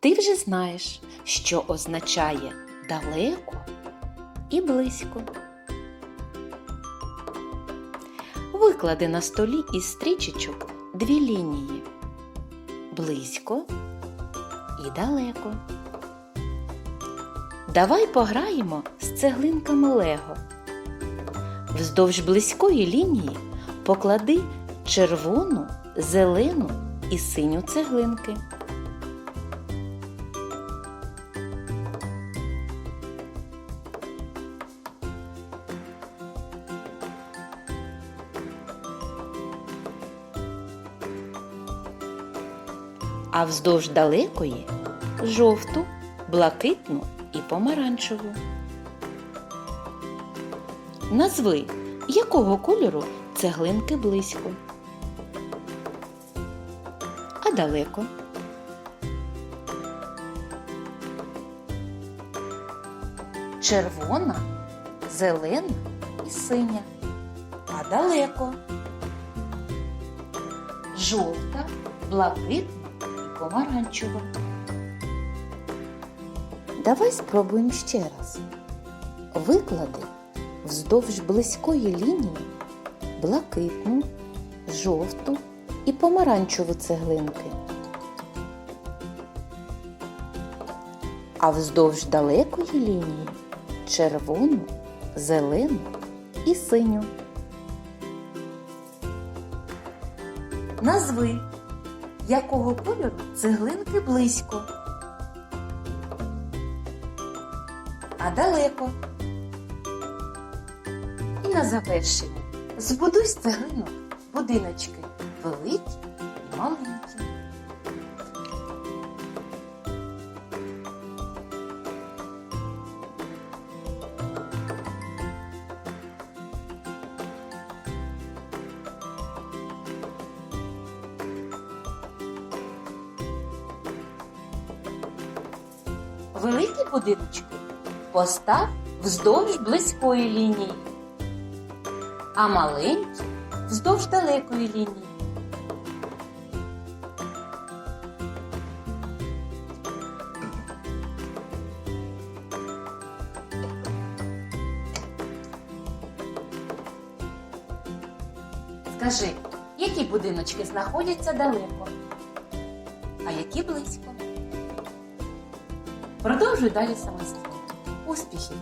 Ти вже знаєш, що означає далеко і близько. Виклади на столі із стрічечок дві лінії близько і далеко. Давай пограємо з цеглинками Лего. Вздовж близької лінії поклади червону, зелену і синю цеглинки. А вздовж далекої жовту, блакитну і помаранчеву. Назви, якого кольору цеглинки близько. А далеко. Червона, зелена і синя. А далеко. Жовта, блакитна помаранчева. Давай спробуємо ще раз. Виклади вздовж близької лінії блакитну, жовту і помаранчеву цеглинки. А вздовж далекої лінії червону, зелену і синю. Назви, якого кольору цеглинки близько. А далеко. І на завершення збудуй з цеглинок будиночки великі і маленькі. Великі будиночки постав вздовж близької лінії, а маленькі вздовж далекої лінії. Скажи, які будиночки знаходяться далеко, а які близько? Продовжуй далі самостійно. Успіхів!